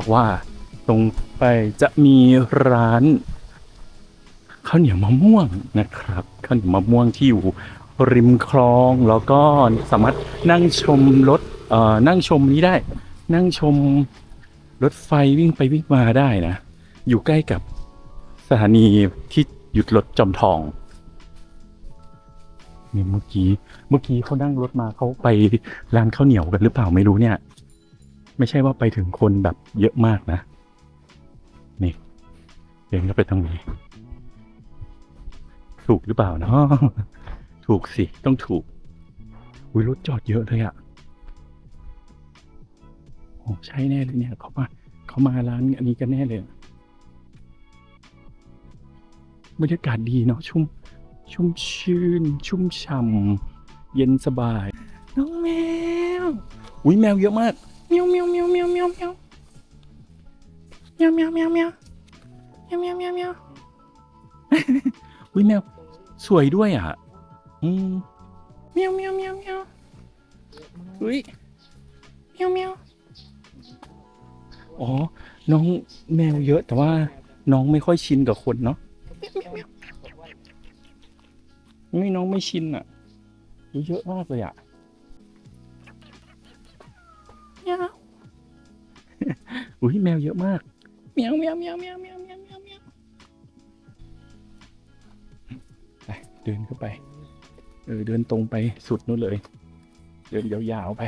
บอกว่า ตรงไปจะมีร้านข้าวเหนียวมะม่วงนะครับข้าวเหนียวมะม่วงที่อยู่ริมคลองแล้วก็สามารถนั่งชมรถเอ่อนั่งชมนี้ได้ นั่งชมรถไฟวิ่งไปวิ่งมาได้นะ อยู่ใกล้กับสถานีที่หยุดรถจอมทองเนี่ยเมื่อกี้เมื่อกี้เขานั่งรถมาเขาไปร้านข้าวเหนียวกันหรือเปล่าไม่รู้เนี่ย ไม่ใช่ว่าไปถึงคนแบบเยอะมากนะ นี่เดินก็ไปตรงนี้ ถูกหรือเปล่าเนาะถูกสิต้องถูกอุ้ยรถจอดเยอะเลยอะ่ะโอ้ใช่แน่เลยเนี่ยเขามาเขามาร้านอันนี้กันแน่เลยบรรยากาศดีเนาะชุ่มชุ่มชื่น ชุ่มฉ่ำเย็นสบาย น้องแมว อุ้ยแมวเยอะมาก เมียวเมียวเมียวเมียวเมียวเมียวเมียวเมียวเมียวเมียวเมียวเมียวเมียวเมียวอุ้ยแมวสวยด้วยอะอืมเมียวเมียวเมียวเมียวอุ้ยเมียวเมียวอ๋อ น้องแมวเยอะแต่ว่าน้องไม่ค่อยชินกับคนเนาะเมียวเมียวเมียวไม่น้องไม่ชินอะอุ๊ยเยอะมากเลยอะ เมียวอุ้ยแมวเยอะมากเมียวเมียวเมียวเมียวเมียวเมียวเมียวเมียวไปเดินเข้าไป เออ เดินตรงไปสุดนู้นเลย เดินยาวๆไป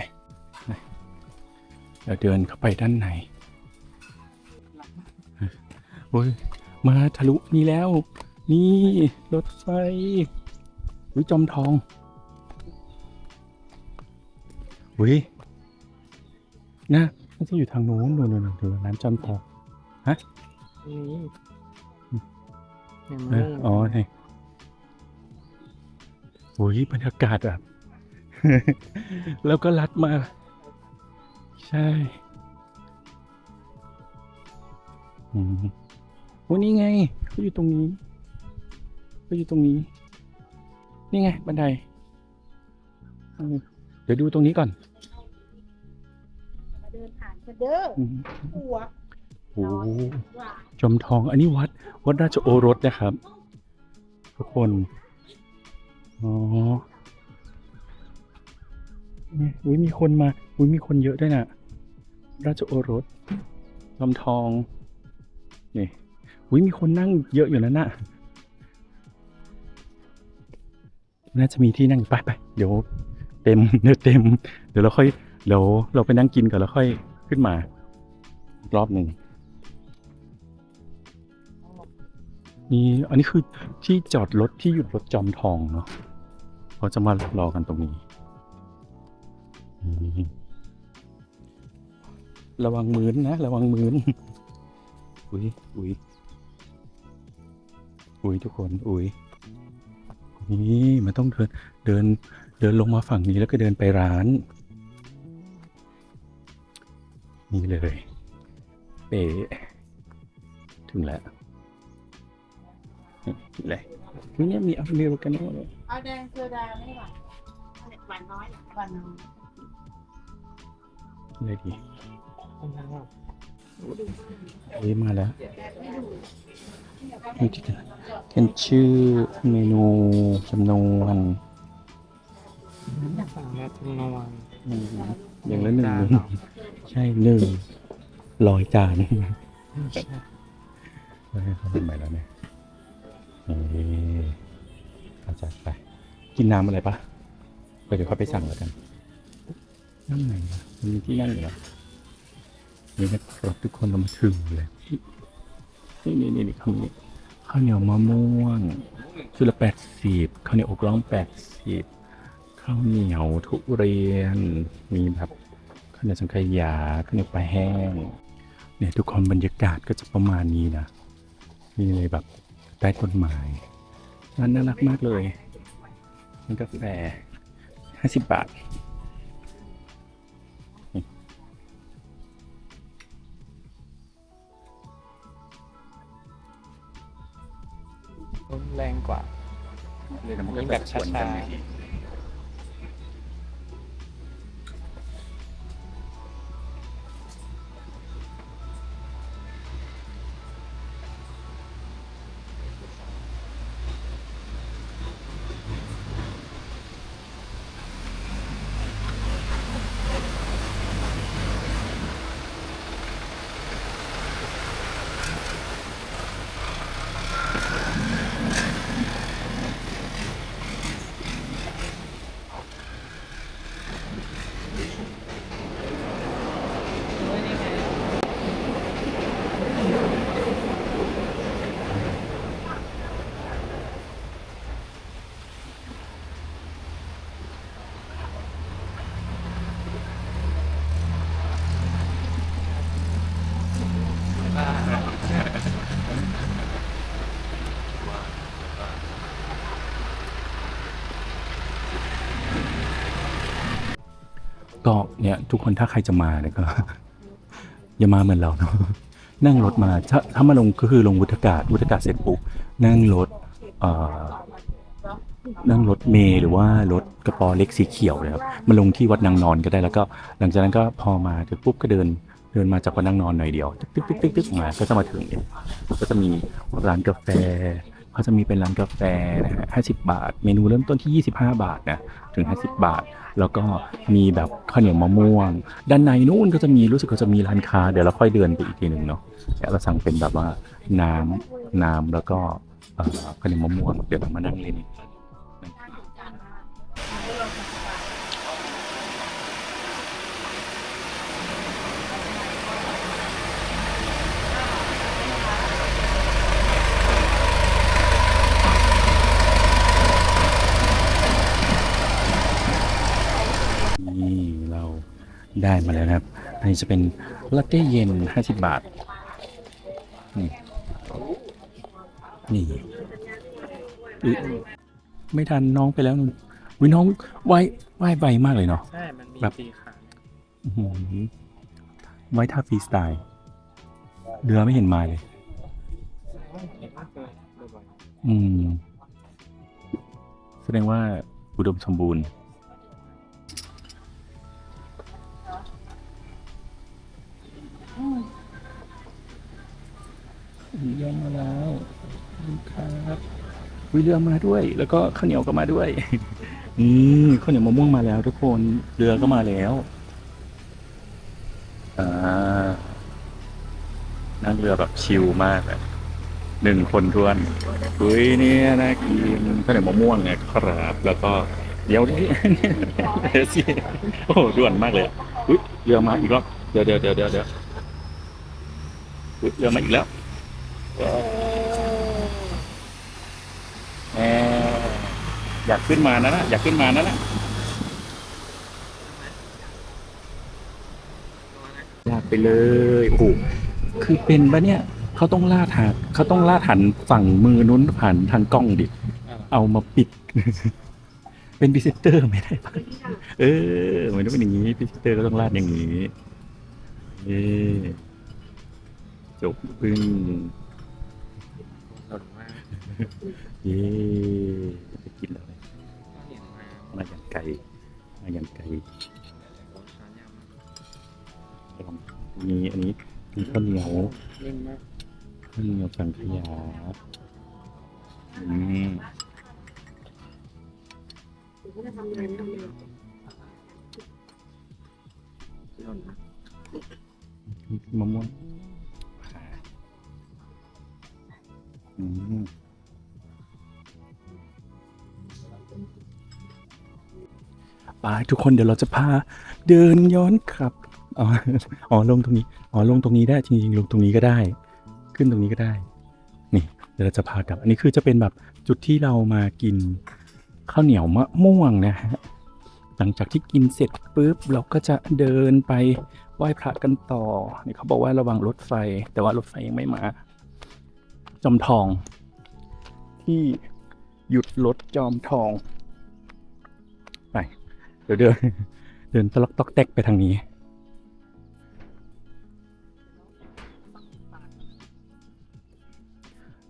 นะเดี๋ยวเดินเข้าไปด้านในโอ้ยมาทะลุนี่แล้ว นี่รถไฟวิจอมทองอุ้ย นะน่าจะอยู่ทางโน้นนู่นนู่นนู่นร้านจอมทองนี่เห็นไหมเอออ๋อใช่โอ้ยบรรยากาศแบบแล้วก็ลัดมา ใช่อืมวันนี้ไงเขาอยู่ตรงนี้เขาอยู่ตรงนี้ นี่ไง บันไดเออเดี๋ยวดูตรงนี้ก่อนมา เดินผ่านกันเด้ออืมหัวโอ้ว่าจอมทองอันนี้วัด วัดราชโอรสนะครับ ทุกคน อ๋อเนี่ยอุ้ยมีคนมาอุ้ยมีคนเยอะด้วยนะราชโอรสจอมทองนี่อุ้ยมีคนนั่งเยอะอยู่นั่นน่ะน่าจะมีที่นั่งอยู่ไปไปเดี๋ยว เต็มเดี๋ยวเต็ม เดี๋ยวเราค่อยเดี๋ยวเราไปนั่งกินก่อนแล้วค่อย ขึ้นมา รอบหนึ่งนี่อันนี้คือที่จอดรถที่หยุดรถจอมทองเนาะเขาจะมารอกันตรงนี้ ระวังมือนนะ ระวังมือนอุ้ยอุ้ยอุ้ยทุกคนอุ้ยนี่มันต้องเดินเดินเดินลงมาฝั่งนี้แล้วก็เดินไปร้าน นี่เลยเป๊ถึงแล้วเลยนี่เนี่ยมีอเมริกาโน่เลยเอาแดงโซดาไม่หวานหวานน้อยหวานน้อยเลยดีคนทางออกเฮ้ยมาแล้วนี่ที่เป็นชื่อเมนูจำนวนสั่งแล้วจำนวนอืมอย่างละหนึ่ง ใช่หนึ่งร้อยจานใช่เฮ้ยเขาเป็นใหม่แล้วเนี่ยนี่อาจัดไป กินน้ำอะไรปะไปเดี๋ยวเขาไปสั่งแล้วกันนั่งไหนวะมันมีที่นั่งอยู่แล้วนี่นะครับทุกคนเรามาถึงเลยนี่นี่นี่นี่ข้าวเหนียวข้าวเหนียวมะม่วงชุดละแปดสิบข้าวเหนียวอกร้องแปดสิบข้าวเหนียวทุเรียนมีแบบ เหนียวสังขยาข้าวเหนียวปลาแห้งเนี่ยทุกคนบรรยากาศก็จะประมาณนี้นะนี่เลยแบบใต้ต้นไม้ร้านน่ารักมากเลยมันกาแฟห้าสิบบาทแรงกว่าเลยนะมันก็นี่แบบสวนกันช้าๆ ก็เนี่ยทุกคนถ้าใครจะมาเนี่ยก็ อย่ามาเหมือนเราเนาะนั่งรถมาถ้าถ้ามาลงก็คือลงวุฒากาศวุฒากาศเสร็จปุ๊บนั่งรถเอ่อนั่งรถเมล์หรือว่ารถกระป๋อเล็กสีเขียวเลยครับมาลงที่วัดนางนอนก็ได้แล้วก็ หลังจากนั้นก็พอมาถึงปุ๊บก็เดินเดินมาจากวัดนางนอนหน่อยเดียวตึ๊กตึ๊กตึ๊กตึ๊กตึ๊กมาก็จะมาถึงเนี่ยก็จะมีร้านกาแฟ เขาจะมีเป็นร้านกาแฟนะฮะห้าสิบาท เมนูเริ่มต้นที่ 25 บาทนะ ถึง 50 บาท แล้วก็มีแบบข้าวเหนียวมะม่วง ด้านในนู่นก็จะมีรู้สึกเขาจะมีร้านค้า เดี๋ยวเราค่อยเดินไปอีกทีหนึ่งเนาะแล้วเราสั่งเป็นแบบว่าน้ำน้ำแล้วก็ข้าวเหนียวมะม่วง เดี๋ยวเรามานั่งเล่นเรา ได้มาแล้วนะครับ อันนี้จะเป็นลาเต้เย็น 50 บาท นี่ นี่อุ๊ยไม่ทันน้องไปแล้วนุ่นวิน้องว่ายว่ายไวมากเลยเนาะ ใช่ มันมีแบบตีขาอื้อหือไว้ท่าฟรีสไตล์ เรือไม่เห็นมาเลย ไม่เคยบ่อยอืม แสดงว่าอุดมสมบูรณ์ เรือมาแล้วขอบคุณครับวิเรือมาด้วย แล้วก็ข้าวเหนียวก็มาด้วย นี่ข้าวเหนียวมะม่วงมาแล้ว ทุกคนเรือก็มาแล้วอ่านั่งเรือแบบชิลมากเลยหนึ่งคนทวนอุ้ยเนี่ยน่ากินข้าวเหนียวมะม่วงเนี่ยครับ แล้วก็เดี๋ยวนี้เดี๋ยวสิโอ้โหด่วนมากเลยอะอุ้ยเรือมาอีกแล้วเดี๋ยวเดี๋ยวเดี๋ยวเดี๋ยวเดี๋ยวอุ๊ยเรือมาอีกแล้ว อยากขึ้นมานะนะอยากขึ้นมานะนะลากไปเลยโอ้คือเป็นปะเนี่ยเขาต้องลาดหาเขาต้องลาดหันฝั่งมือนู้นผ่านทางกล้องดิเอามาปิด เป็นพรีเซนเตอร์ไม่ได้ปะเออมันต้องเป็นอย่างนี้พรีเซนเตอร์ก็ต้องลาดอย่างนี้เอจบปึ้ง สดมากเย่ไปกินแล้วเลยข้าวเหนียวมามาอย่างไกลมาอย่างไกลโอ้ช้อนยำมากลองมีอันนี้มีข้าวเหนียวเล่นมากข้าวเหนียวสังขยาอืมมะม่วง ไปทุกคนเดี๋ยวเราจะพาเดินย้อนกลับอ๋ออ๋อลงตรงนี้ อ๋อลงตรงนี้ได้จริงๆลงตรงนี้ก็ได้ ขึ้นตรงนี้ก็ได้ นี่เดี๋ยวเราจะพากลับ อันนี้คือจะเป็นแบบจุดที่เรามากินข้าวเหนียวมะม่วงนะฮะ หลังจากที่กินเสร็จปุ๊บเราก็จะเดินไปไหว้พระกันต่อ นี่เขาบอกว่าระวังรถไฟ แต่ว่ารถไฟยังไม่มา จอมทอง ที่หยุดรถจอมทอง ไป เดี๋ยวเดินเดินตลอกตอกแตกไปทางนี้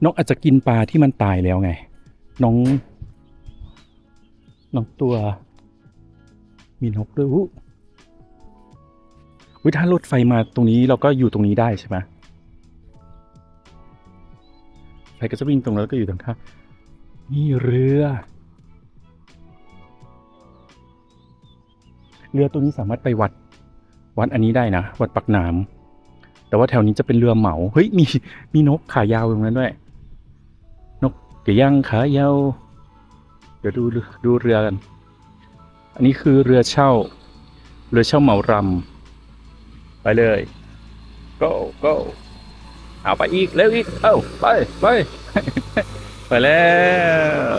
นกอาจจะกินปลาที่มันตายแล้วไง น้อง น้องตัว มีนกด้วยอุ๊ยวิถ้ารถไฟมาตรงนี้เราก็อยู่ตรงนี้ได้ใช่ไหม ไฟก็จะวิ่งตรงแล้วก็อยู่ตรงข้านี่เรือ เรือตัวนี้สามารถไปวัด วัดอันนี้ได้นะ วัดปักน้ำแต่ว่าแถวนี้จะเป็นเรือเหมา เฮ้ย มี มีนกขายาวตรงนั้นด้วย นกกระย่างขายาว เดี๋ยวดูดูเรือกัน อันนี้คือเรือเช่า เรือเช่าเหมารำไปเลย go go เอาไปอีกเร็วอีก เอ้าไปไปไปแล้ว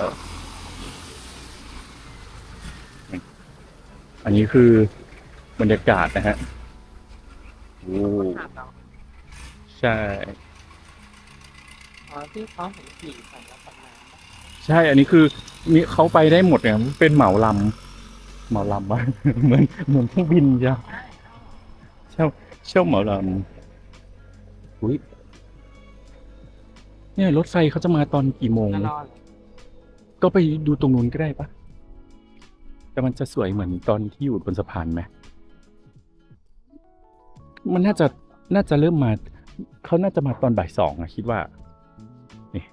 อันนี้คือบรรยากาศนะฮะโอ้ใช่ อ๋อที่เขาเห็นขี่ผ่านแล้วปักน้ำใช่ อันนี้คือมีเขาไปได้หมดเนี่ยเป็นเหมาลหมอลำวะเหมือนเหมือนเครื่องบินจ้ะเช่าเช่าหมอลำอุ้ย เนี่ยรถไฟเขาจะมาตอนกี่โมงน่ารอดก็ไปดูตรงนู้นก็ได้ปะแต่มันจะสวยเหมือนตอนที่อยู่บนสะพานไหมมันน่าจะน่าจะเริ่มมา เขาน่าจะมาตอนบ่ายสองอะคิดว่า นี่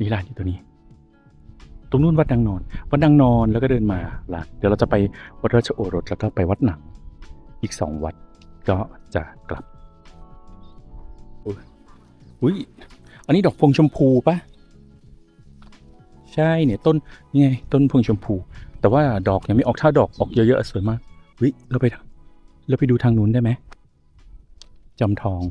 นี่ร้านที่ตัวนี้ ตรงนู้นวัดนางนอน วัดนางนอนแล้วก็เดินมาร้านเดี๋ยวเราจะไปวัดราชโอรสแล้วก็ไปวัดหนัง อีกสองวัดก็จะกลับ อุ๊ยอุ้ยอั นนี้ดอกพวงชมพูปะใช่เนี่ยต้นนี่ไงต้นพวงชมพู แต่ว่าดอกยังไม่ออกถ้าดอกออกเยอะๆสวยมากวิเราไปเราไปดูทางนู้นได้ไหมจำทอง